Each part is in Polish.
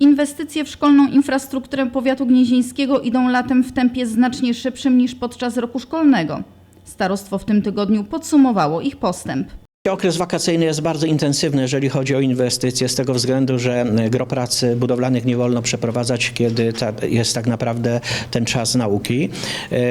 Inwestycje w szkolną infrastrukturę powiatu gnieźnieńskiego idą latem w tempie znacznie szybszym niż podczas roku szkolnego. Starostwo w tym tygodniu podsumowało ich postęp. Okres wakacyjny jest bardzo intensywny, jeżeli chodzi o inwestycje, z tego względu, że gro pracy budowlanych nie wolno przeprowadzać, kiedy ta, jest tak naprawdę ten czas nauki.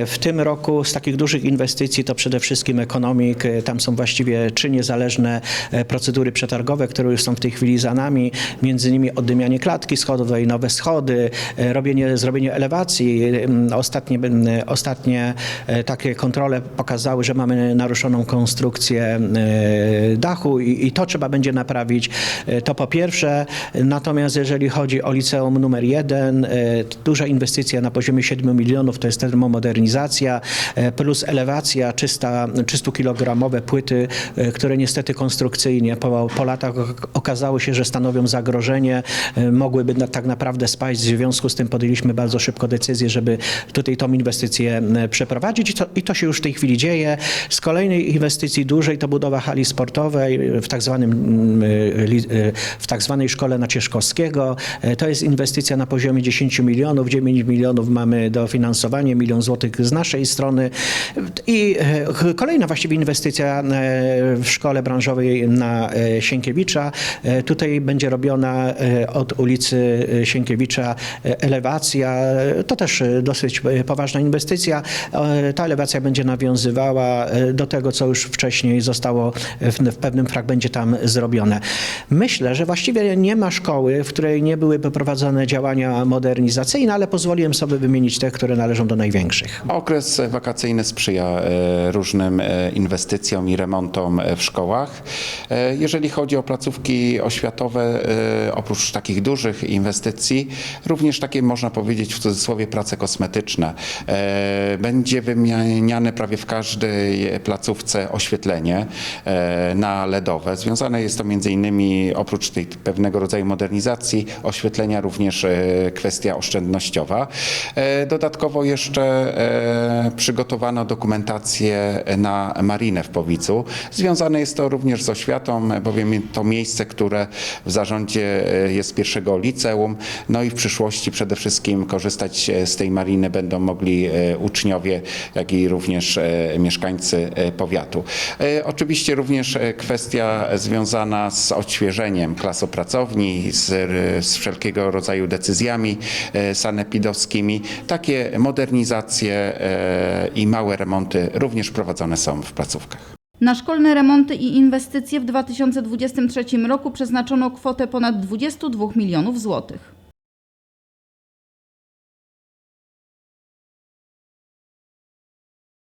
W tym roku z takich dużych inwestycji to przede wszystkim ekonomik. Tam są właściwie trzy niezależne e, procedury przetargowe, które już są w tej chwili za nami. Między innymi oddymianie klatki schodowej, nowe schody, e, robienie, zrobienie elewacji. Ostatnie, ostatnie e, takie kontrole pokazały, że mamy naruszoną konstrukcję dachu i, i to trzeba będzie naprawić. E, To po pierwsze. Natomiast jeżeli chodzi o liceum numer jeden, e, duża inwestycja na poziomie 7 milionów to jest termomodernizacja e, plus elewacja 300, 300-kilogramowe płyty, e, które niestety konstrukcyjnie po, po latach ok- okazało się, że stanowią zagrożenie, e, mogłyby na, tak naprawdę spaść. W związku z tym podjęliśmy bardzo szybko decyzję, żeby tutaj tą inwestycję e, przeprowadzić i to, i to się już w tej chwili dzieje. Z kolejnej inwestycji dużej to budowa hali sportowej w tak zwanym mm, li- e, w tak zwanej szkole Nacieszkowskiego. E, To jest inwestycja na poziomie 10 milionów, 9 milionów mamy dofinansowanie, milion złotych z naszej strony i e, kolejna właściwie inwestycja e, w szkole branżowej na Sienkiewicza. Tutaj będzie robiona od ulicy Sienkiewicza elewacja. To też dosyć poważna inwestycja. Ta elewacja będzie nawiązywała do tego, co już wcześniej zostało w, w pewnym fragmencie tam zrobione. Myślę, że właściwie nie ma szkoły, w której nie byłyby prowadzone działania modernizacyjne, ale pozwoliłem sobie wymienić te, które należą do największych. Okres wakacyjny sprzyja e, różnym e, inwestycjom i remontom e, w szkołach. Jeżeli chodzi o placówki oświatowe, oprócz takich dużych inwestycji, również takie można powiedzieć w cudzysłowie prace kosmetyczne. Będzie wymieniane prawie w każdej placówce oświetlenie na LEDowe. Związane jest to między innymi oprócz tej pewnego rodzaju modernizacji oświetlenia również e, kwestia oszczędnościowa. E, Dodatkowo jeszcze e, przygotowano dokumentację na marinę w Powicu. Związane jest to również z oświatą, bowiem to miejsce, które w zarządzie jest pierwszego liceum. No i w przyszłości przede wszystkim korzystać z tej mariny będą mogli uczniowie, jak i również mieszkańcy powiatu. Oczywiście również e, kwestia związana z odświeżeniem klasopracowni, z, z wszelkiego rodzaju decyzjami e, sanepidowskimi. Takie modernizacje e, i małe remonty również prowadzone są w placówkach. Na szkolne remonty i inwestycje w 2023 roku przeznaczono kwotę ponad 22 milionów złotych.